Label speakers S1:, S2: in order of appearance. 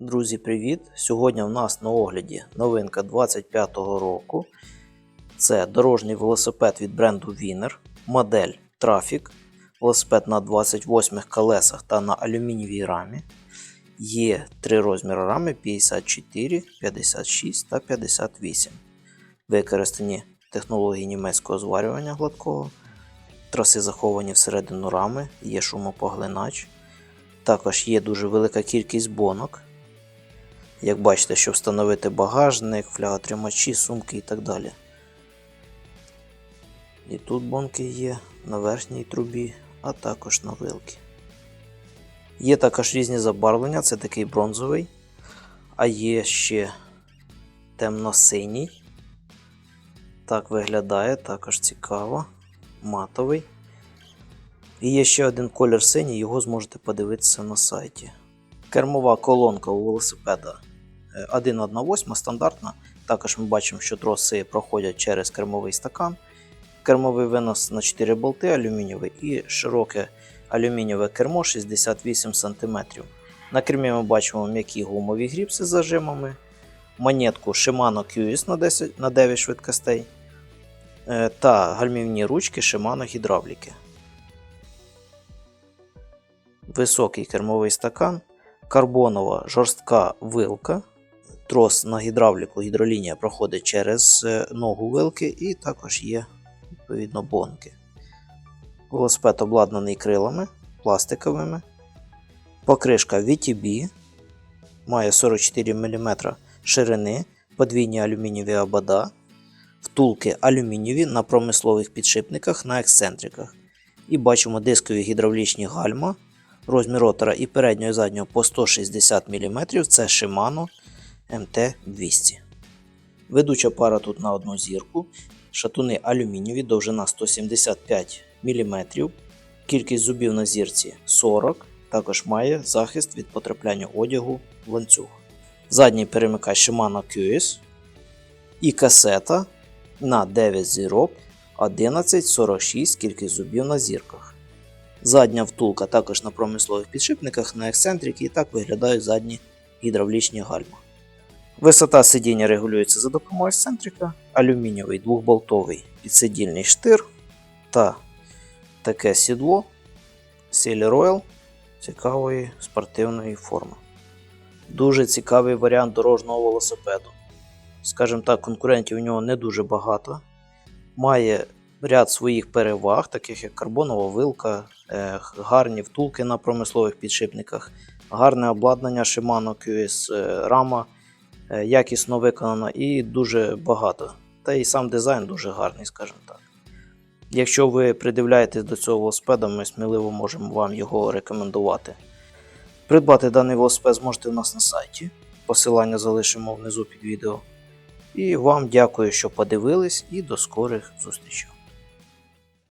S1: Друзі, привіт! Сьогодні в нас на огляді новинка 25-го року. Це дорожній велосипед від бренду Winner, модель Traffic, велосипед на 28 колесах та на алюмінієвій рамі. Є три розміри рами 54, 56 та 58. Використані технології німецького зварювання гладкого. Траси заховані всередину рами, є шумопоглинач. Також є дуже велика кількість бонок. Як бачите, щоб встановити багажник, фляготримачі, сумки і так далі. І тут бонки є на верхній трубі, а також на вилки. Є також різні забарвлення, це такий бронзовий, а є ще темно-синій. Так виглядає, також цікаво. Матовий. І є ще один колір синій, його зможете подивитися на сайті. Кермова колонка у велосипеда 1,18 стандартна. Також ми бачимо, що троси проходять через кермовий стакан. Кермовий винос на 4 болти алюмінієвий і широке алюмінієве кермо 68 см. На кермі ми бачимо м'які гумові гріпси з зажимами, монетку Shimano QS на 10 на 9 швидкостей е, та гальмівні ручки Shimano гідравліки. Високий кермовий стакан, карбонова жорстка вилка. Трос на гідравліку, гідролінія проходить через е, ногу вилки і також є відповідно бонки. Велосипед обладнаний крилами пластиковими. Покришка VTB має 44 мм ширини, подвійні алюмінієві обода, втулки алюмінієві на промислових підшипниках на ексцентриках. І бачимо дискові гідравлічні гальма. Розмір ротора і переднього і заднього по 160 мм це Shimano MT200. Ведуча пара тут на одну зірку. Шатуни алюмінієві, довжина 175 мм. Кількість зубів на зірці 40. Також має захист від потрапляння одягу в ланцюг. Задній перемикач Shimano QS і касета на 9 зірок 1146 кількість зубів на зірках. Задня втулка також на промислових підшипниках на ексцентрики і так виглядають задні гідравлічні гальма. Висота сидіння регулюється за допомогою ексцентрика, алюмінієвий двохболтовий підсидільний штир та таке сідло Sailor Royal цікавої спортивної форми. Дуже цікавий варіант дорожнього велосипеду. Скажімо так, конкурентів у нього не дуже багато. Має ряд своїх переваг, таких як карбонова вилка, е, гарні втулки на промислових підшипниках, гарне обладнання Shimano QS, е, рама якісно виконана і дуже багато. Та і сам дизайн дуже гарний, скажімо так. Якщо ви придивляєтесь до цього велосипеда, ми сміливо можемо вам його рекомендувати. Придбати даний велосипед зможете у нас на сайті. Посилання залишимо внизу під відео. І вам дякую, що подивились, і до скорих зустрічей.